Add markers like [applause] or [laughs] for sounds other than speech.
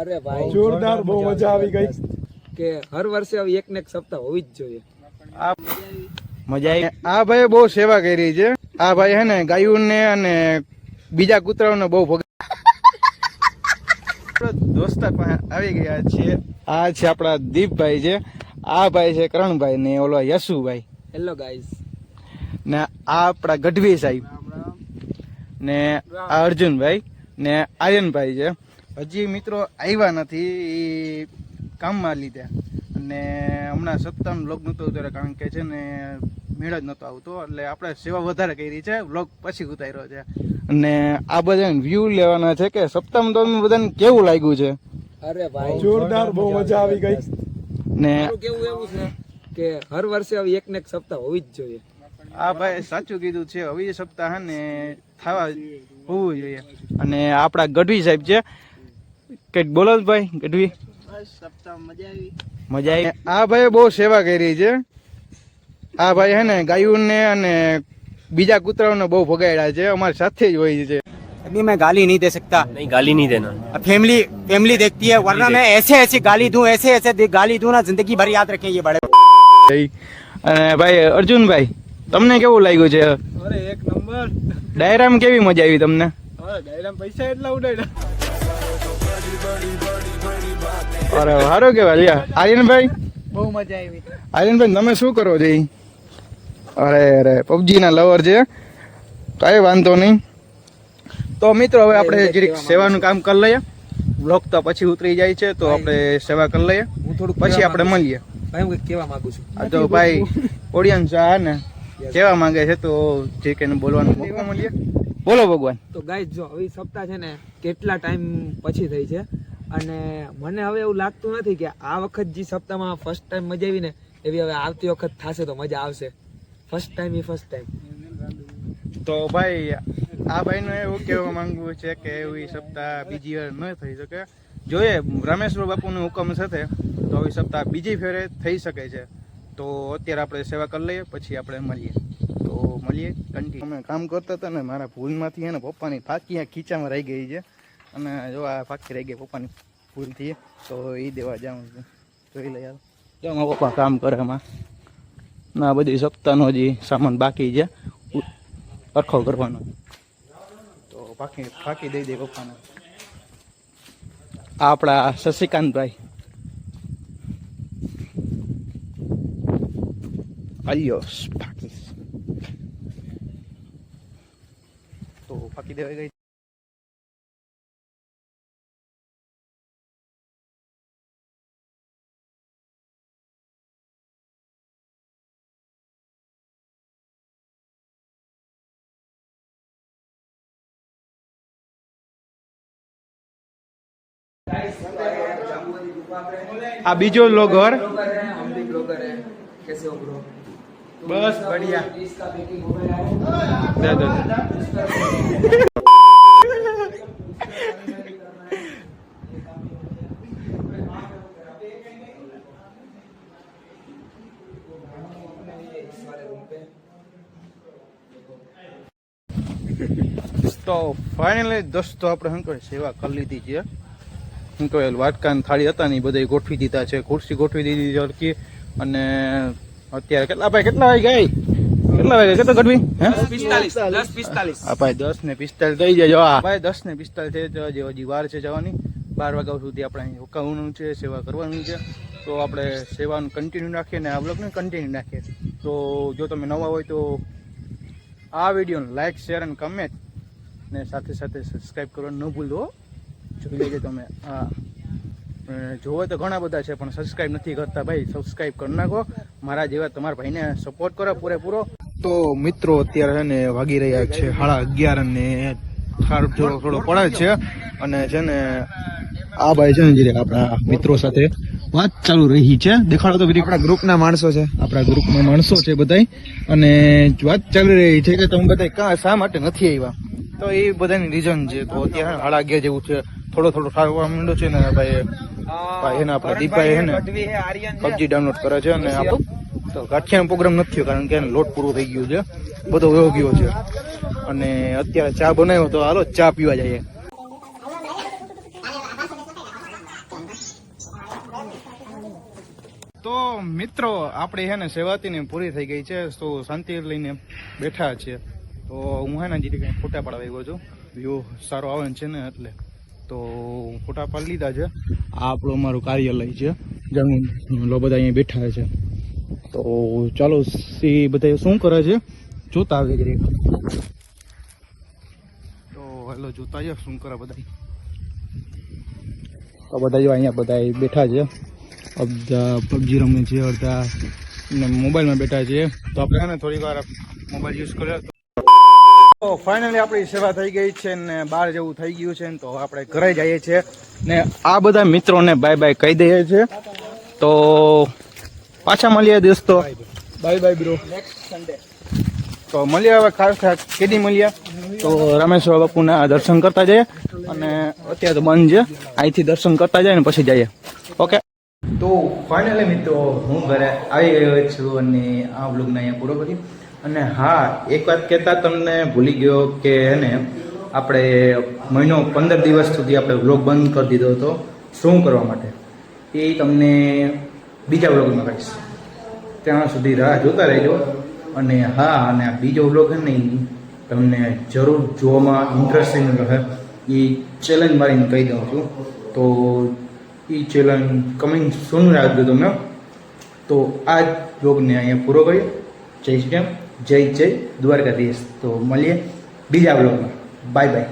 અરે ભાઈ જોરદાર બહુ મજા આવી ગઈ. કે હર વર્ષે આવી એક ને એક સપ્તાહ હોવી જ જોઈએ. આ મજા આવી. આ ભાઈ બહુ સેવા કરી છે. આ ભાઈ હે ને ગાયું ને અને બીજા કૂતરાઓને બહુ ભગ દોસ્તા પાસે આવી ગયા છે. આ છે આપણા દીપભાઈ છે. આ ભાઈ છે કરણભાઈ ને ઓલો યશુભાઈ. હેલો ગાઈસ ને આ આપણા ગઢવી સાહેબ. ને આ અર્જુનભાઈ ને આર્યનભાઈ છે. હજી મિત્રો આવ્યા નથી એ કામમાં લીધે. અને હમણાં સપ્તાહનું લોગ નહોતો ઉતાર્યો કારણ કે છે ને મેળ જ નહોતો આવતો. એટલે આપણે સેવા વધારે કરી છે વ્લોગ પછી ઉતાર્યો છે. અને આ બધા વ્યૂ લેવાના છે કે સપ્તાહમાં તમને બધાને કેવું લાગ્યું છે? અરે ભાઈ જોરદાર બહુ મજા આવી ગઈ. ને કેવું એવું છે કે હર વર્ષે આવી એક ને એક સપ્તાહ હોવી જ જોઈએ. આ ભાઈ સાચું કીધું છે હવે સપ્તાહ ને થવા હોવું જોઈએ. અને આપણા ગઢવી સાહેબ છે કઈક બોલો જ ભાઈ ગઢવી મજા આવી આ ભાઈ બહુ સેવા કરી છે આ ભાઈ હે ને ગાયું ને અને બીજા કૂતરાઓને બહુ ભગાડ્યા છે અમારી સાથે જ હોય છે अभी मैं गाली नहीं दे सकता नहीं गाली नहीं देना अब फैमिली फैमिली देखती है वरना मैं ऐसे ऐसे गाली दूं ऐसे ऐसे दे- गाली दूं ना जिंदगी भर याद रखें ये बड़े અને ભાઈ અર્જુનભાઈ તમને કેવું લાગ્યું છે અરે એક નંબર ડાયરામાં કેવી મજા આવી તમને અરે ડાયરામ પૈસા એટલા ઉડાડ્યા અરે સારું કેવાય લ્યા. આર્યનભાઈ? બહુ મજા આવી. આર્યનભાઈ તમે શું કરો છો અરે અરે પબજી ના લવર છે. કઈ વાંધો નહીં. તો મિત્રો હવે આપણે જરીક સેવાનું કામ કરી લઈએ. બ્લોક તો પછી ઉતરી જાય છે તો આપણે સેવા કરી લઈએ. હું થોડુંક પછી આપણે મળીએ. ભાઈ હું કેવા માંગુ છું. તો ભાઈ [laughs] ઓડિયન્સ આ ને? કેવા માંગે છે તો જે કે બોલવાનું મોકો મળીએ. બોલો ભગવાન. તો ગાઈઝ જો હવે સપ્તાહ છે ને કેટલા ટાઈમ પછી થઈ છે? અને મને હવે એવું લાગતું નથી કે આ વખત જે સપ્તાહમાં ફર્સ્ટ ટાઈમ મજા આવી ને એવી હવે આવતી વખત થશે તો મજા આવશે. ફર્સ્ટ ટાઈમ ઈ ફર્સ્ટ ટાઈમ તો ભાઈ આ ભાઈનું એવું કહેવા માંગવું છે કે એવી સપ્તાહ બીજી વાર ન થઈ શકે. જોઈએ રમેશ્વર બાપુનું હુકમ સાથે તો આવી સપ્તાહ બીજી ફેરે થઈ શકે છે. તો અત્યારે આપણે સેવા કરી લઈએ પછી આપણે મળીએ. તો મળીએ કન્ટિન્યુ અમે કામ કરતા હતા ને મારા ભૂલમાંથી એને પપ્પાની ફાકી આ ખીચામાં રહી ગઈ છે. અને જો આ ફાકી રહી ગઈ પપ્પાની ભૂલથી, તો એ દેવા જાઉં છું. જોઈ લઈ યાર જો પપ્પા કામ કરે એમાં. ના બધી સપ્તાહનો જે સામાન બાકી છે અરખો કરવાનો. તો ફાકી ફાકી દઈ દે પપ્પાને. આપણા શશિકાંતભાઈ. અલિયોસ ફાકી તો ફાકી દેવાઈ ગઈ આ બીજો લોગર हम भी ब्लॉगर हैं कैसे हो ब्रो બસ બઢિયા इसका बेकिंग हो गया है દે દે દે. તો ફાઇનલી દોસ્તો આપણે શું કહે સેવા કરી લીધી છે શું કહે વાટકા ને થાળી હતા ને એ બધા ગોઠવી દીધા છે ખુરશી ગોઠવી દીધી છે હરખી અને અત્યારે કેટલા ભાઈ કેટલા વાગે ગઈ કેટલા વાગે? કેટલો ગઢવી? હા? ભાઈ દસ ને પિસ્તાલીસ જાય જજો ભાઈ દસ ને પિસ્તાલીસ થઈ જવા હજી વાર છે જવાની. બાર વાગ્યા સુધી આપણે અહીં રોકાવાનું છે સેવા કરવાની છે. તો આપણે સેવાનું કન્ટિન્યુ નાખીએ ને આ બ્લોગને કન્ટિન્યુ નાખીએ. તો જો તમે નવા હોય તો આ વીડિયો લાઇક શેર અને કમેન્ટ ને સાથે સાથે સબસ્ક્રાઈબ કરવાનું ન ભૂલો. જોઈ લેજો તમે. હા જોવે તો ઘણા બધા છે પણ સબસ્ક્રાઈબ નથી કરતા ભાઈ. સબસ્ક્રાઈબ કરી નાખો. મારા જેવા તમારા ભાઈને સપોર્ટ કરો પૂરેપૂરો. તો મિત્રો અત્યારે છે ને વાગી રહ્યા છે સાડા અગિયાર ને થાર થોડો થોડો પડે છે. અને છે ને આ ભાઈ છે ને આપણા મિત્રો સાથે વાત ચાલુ રહી છે. દેખાડો તો બધી આપણા ગ્રુપના માણસો છે. આપણા ગ્રુપના માણસો છે બધાય. અને વાત ચાલી રહી છે કે તમે બધા કા શા માટે નથી આવ્યા? તો એ બધાની રીઝન છે. તો અત્યારે સાડા અગિયાર જેવું છે. થોડો થોડો ઠારવા માંડ્યો છે ને ભાઈ ભાઈ ને આપણા દીપભાઈ હે ને પબજી ડાઉનલોડ કરે છે અને તો ગાઠિયાનો પ્રોગ્રામ નથી થયો કારણ કે એને લોટ પૂરો થઈ ગયું છે બધો વયો ગયો છે. અને અત્યારે ચા બનાવ્યો તો હાલો ચા પીવા જઈએ. તો મિત્રો આપણે હે ને સેવાતીને પૂરી થઈ ગઈ છે તો શાંતિ લઈને બેઠા છે તો હું હે ને જીરી કંઈ ફોટા પાડવા ગયો છું. વ્યૂ સારો આવે છે ને એટલે. તો ફોટા પાડી લીધા છે. આ આપણું અમારું કાર્યાલય છે. જમીન લો બધા અહીંયા બેઠા છે. તો ચાલો સી બધા શું કરે છે? જોતા આવે જરીક તો હેલો જોતા છે શું કરે બધા તો બધા અહીંયા બધા બેઠા છે. અડધા પબજી રમે છે, અડધા મોબાઈલમાં બેઠા છે. તો આપણે છે થોડીક વાર મોબાઈલ યુઝ કર્યો તો ફાઇનલી આપણી સેવા થઈ ગઈ છે ને બહાર જેવું થઈ ગયું છે ને તો આપણે ઘરે જઈએ છીએ ને આ બધા મિત્રોને બાય બાય કહી દઈએ છીએ. તો પાછા મળીએ દોસ્તો. બાય બાય બ્રો તો મળીએ હવે ખાસ ખાસ. કેદી મળીએ? તો રામેશ્વર બાપુના દર્શન કરતા જઈએ અને અત્યારે તો બંધ છે. અહીંથી દર્શન કરતા જઈએ ને પછી જઈએ. ઓકે તો ફાઇનલી મિત્રો હું ઘરે આવી ગયો છું અને આ બ્લોગને અહીંયા પૂરો કરી અને હા, એક વાત કહેતા તમને ભૂલી ગયો કે એને આપણે મહિનો પંદર દિવસ સુધી આપણે વ્લોગ બંધ કરી દીધો હતો. શું કરવા માટે? એ તમને બીજા બ્લોગમાં કહીશ. ત્યાં સુધી રાહ જોતા રહેજો. અને હા, અને આ બીજો વ્લોગ હે ને તમને જરૂર જોવામાં ઇન્ટરેસ્ટિંગ રહે. એ ચેલેન્જ મારીને કહી દઉં છું. તો એ ચેલેન્જ કમિંગ સૂન રાખજો તમે. તો આ જ વ્લોગને અહીંયા પૂરો કરીએ. જય શ્રી રામ. જય જય દ્વારકાધીશ. તો મળીએ બીજા બ્લોગમાં બાય બાય.